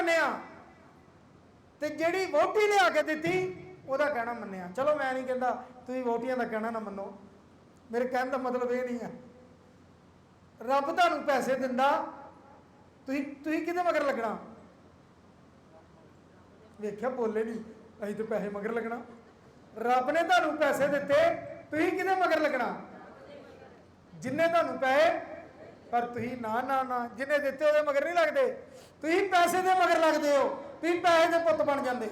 ਮੰਨਿਆ। ਤੇ ਜਿਹੜੀ ਵੋਟੀ ਲਿਆ ਕੇ ਦਿੱਤੀ, ਉਹਦਾ ਕਹਿਣਾ ਮੰਨਿਆ। ਚਲੋ ਮੈਂ ਨਹੀਂ ਕਹਿੰਦਾ ਤੁਸੀਂ ਵੋਟੀਆਂ ਦਾ ਕਹਿਣਾ ਨਾ ਮੰਨੋ। ਮੇਰੇ ਕਹਿਣ ਦਾ ਮਤਲਬ ਇਹ ਨਹੀਂ ਹੈ ਰੱਬ ਤੁਹਾਨੂੰ ਪੈਸੇ ਦਿੰਦਾ, ਤੁਸੀਂ ਤੁਸੀਂ ਕਿਹਦੇ ਮਗਰ ਲੱਗਣਾ? ਵੇਖਿਆ, ਬੋਲੇ ਨਹੀਂ ਅਸੀਂ ਤੇ ਪੈਸੇ ਮਗਰ ਲੱਗਣਾ। ਰੱਬ ਨੇ ਤੁਹਾਨੂੰ ਪੈਸੇ ਦਿੱਤੇ, ਤੁਸੀਂ ਕਿਹਦੇ ਮਗਰ ਲੱਗਣਾ? ਜਿੰਨੇ ਤੁਹਾਨੂੰ ਪੈਸੇ ਪਰ ਤੁਸੀਂ ਨਾ ਨਾ ਨਾ, ਜਿੰਨੇ ਦਿੱਤੇ ਉਹਦੇ ਮਗਰ ਨਹੀਂ ਲੱਗਦੇ। ਤੁਸੀਂ ਪੈਸੇ ਦੇ ਮਗਰ ਲੱਗਦੇ ਹੋ, ਤੁਸੀਂ ਪੈਸੇ ਦੇ ਪੁੱਤ ਬਣ ਜਾਂਦੇ।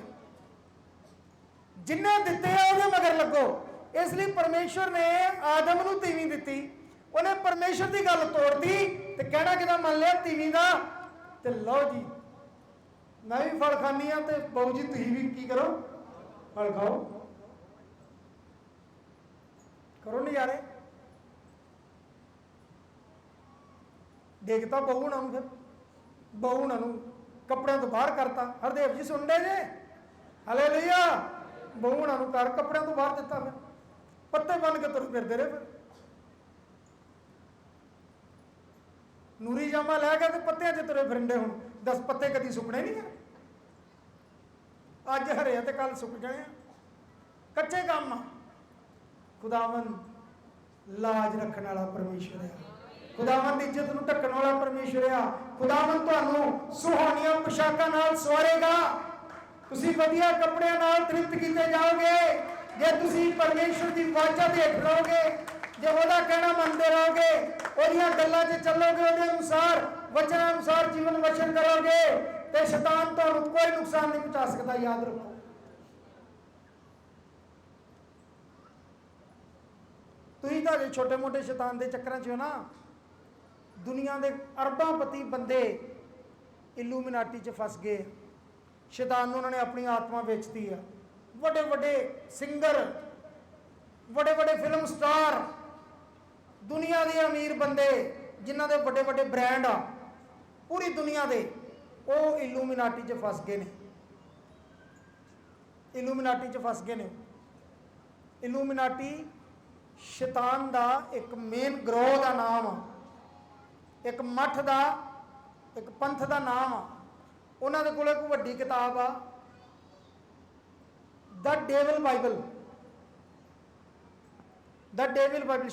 ਜਿੰਨੇ ਦਿੱਤੇ ਆ, ਉਹਦੇ ਮਗਰ ਲੱਗੋ। ਇਸ ਲਈ ਪਰਮੇਸ਼ਵਰ ਨੇ ਆਦਮ ਨੂੰ ਤੀਵੀਂ ਦਿੱਤੀ। ਉਹਨੇ ਪਰਮੇਸ਼ਵਰ ਦੀ ਗੱਲ ਤੋੜਦੀ ਤੇ ਕਹਿਣਾ ਕਿਦਾ ਮੰਨ ਲਿਆ? ਤੀਵੀਂ ਦਾ। ਤੇ ਲਓ ਜੀ, ਮੈਂ ਵੀ ਫਲ ਖਾਨੀ ਆ ਤੇ ਬਾਊ ਜੀ, ਤੁਸੀਂ ਵੀ ਕੀ ਕਰੋ? ਫਲ ਖਾਓ। ਕਰੋ ਨਜ਼ਾਰੇ। ਦੇਖਤਾ ਬਹੂ ਉਹਨਾਂ ਨੂੰ ਫਿਰ। ਬਹੂ ਉਹਨਾਂ ਨੂੰ ਕੱਪੜਿਆਂ ਤੋਂ ਬਾਹਰ ਕਰਤਾ। ਹਰਦੇਵ ਜੀ ਸੁਣਦੇ ਜੇ? ਹਾਲੇਲੂਇਆ ਬਹੂ ਉਹਨਾਂ ਨੂੰ ਕਰ, ਕੱਪੜਿਆਂ ਤੋਂ ਬਾਹਰ ਦਿੱਤਾ ਫਿਰ। ਪੱਤੇ ਬੰਨ ਕੇ ਤੁਰ ਫਿਰਦੇ ਰਹੇ ਫਿਰ। ਨੂਰੀ ਜਾਮਾ ਲੈ ਕੇ ਤੇ ਪੱਤਿਆਂ 'ਚ ਤੁਰੇ ਫਿਰਦੇ ਹੁਣ। 10 ਪੱਤੇ ਕਦੀ ਸੁੱਕਣੇ ਨਹੀਂ ਆ? ਅੱਜ ਹਰੇ ਆ ਤੇ ਕੱਲ ਸੁੱਕ ਜਾਣੇ ਆ। ਕੱਚੇ ਕੰਮ ਆ। ਖੁਦਾਵੰ ਲਾਜ ਰੱਖਣ ਵਾਲਾ ਪਰਮੇਸ਼ਰ ਹੈ ਖੁਦਾਵੰ ਦੀ ਇੱਜ਼ਤ ਨੂੰ ਢੱਕਣ ਵਾਲਾ ਪਰਮੇਸ਼ਰ ਆ। ਖੁਦਾਵੰ ਤੁਹਾਨੂੰ ਸੁਹਾਣੀਆਂ ਪੋਸ਼ਾਕਾਂ ਨਾਲ ਸਵਾਰੇਗਾ। ਤੁਸੀਂ ਵਧੀਆ ਕੱਪੜਿਆਂ ਨਾਲ ਤ੍ਰਿਪਤ ਕੀਤੇ ਜਾਓਗੇ। ਜੇ ਤੁਸੀਂ ਪਰਮੇਸ਼ਰ ਦੀ ਵਾਚਾ ਦੇ ਹੇਠ ਰਹੋਗੇ, ਜੇ ਉਹਦਾ ਕਹਿਣਾ ਮੰਨਦੇ ਰਹੋਗੇ, ਉਹਦੀਆਂ ਗੱਲਾਂ 'ਚ ਚੱਲੋਗੇ ਉਹਦੇ ਅਨੁਸਾਰ, ਵਚਨਾਂ ਅਨੁਸਾਰ ਜੀਵਨ ਵਚਨ ਕਰੋਗੇ, ਤੇ ਸ਼ੈਤਾਨ ਤੁਹਾਨੂੰ ਕੋਈ ਨੁਕਸਾਨ ਨਹੀਂ ਪਹੁੰਚਾ ਸਕਦਾ, ਯਾਦ ਰੱਖੋ। ਤੁਸੀਂ ਤਾਂ ਜੇ ਛੋਟੇ-ਮੋਟੇ ਸ਼ੈਤਾਨ ਦੇ ਚੱਕਰਾਂ 'ਚ ਹੋ ਨਾ ਦੁਨੀਆ ਦੇ ਅਰਬਾਂਪਤੀ ਬੰਦੇ ਇਲੂਮੀਨਾਟੀ 'ਚ ਫਸ ਗਏ ਸ਼ੈਤਾਨ ਨੂੰ ਉਹਨਾਂ ਨੇ ਆਪਣੀ ਆਤਮਾ ਵੇਚਤੀ ਆ। ਵੱਡੇ ਵੱਡੇ ਸਿੰਗਰ, ਵੱਡੇ ਵੱਡੇ ਫਿਲਮ ਸਟਾਰ ਦੁਨੀਆ ਦੇ ਅਮੀਰ ਬੰਦੇ ਜਿਨ੍ਹਾਂ ਦੇ ਵੱਡੇ ਵੱਡੇ ਬ੍ਰਾਂਡ ਆ, ਪੂਰੀ ਦੁਨੀਆ ਦੇ ਉਹ ਇਲੂਮੀਨਾਟੀ 'ਚ ਫਸ ਗਏ ਨੇ। ਇਲੂਮੀਨਾਟੀ 'ਚ ਫਸ ਗਏ ਨੇ। ਇਲੂਮੀਨਾਟੀ ਸ਼ੈਤਾਨ ਦਾ ਇੱਕ ਮੇਨ ਗਰੋਹ ਦਾ ਨਾਮ ਆ। ਇੱਕ ਮੱਠ ਦਾ, ਇੱਕ ਪੰਥ ਦਾ ਨਾਮ ਆ। ਉਹਨਾਂ ਦੇ ਕੋਲ ਇੱਕ ਵੱਡੀ ਕਿਤਾਬ ਆ ਦਾ ਡੇਵਲ ਬਾਈਬਲ ਦਾ ਡੇਵਲ ਬਾਈਬਲ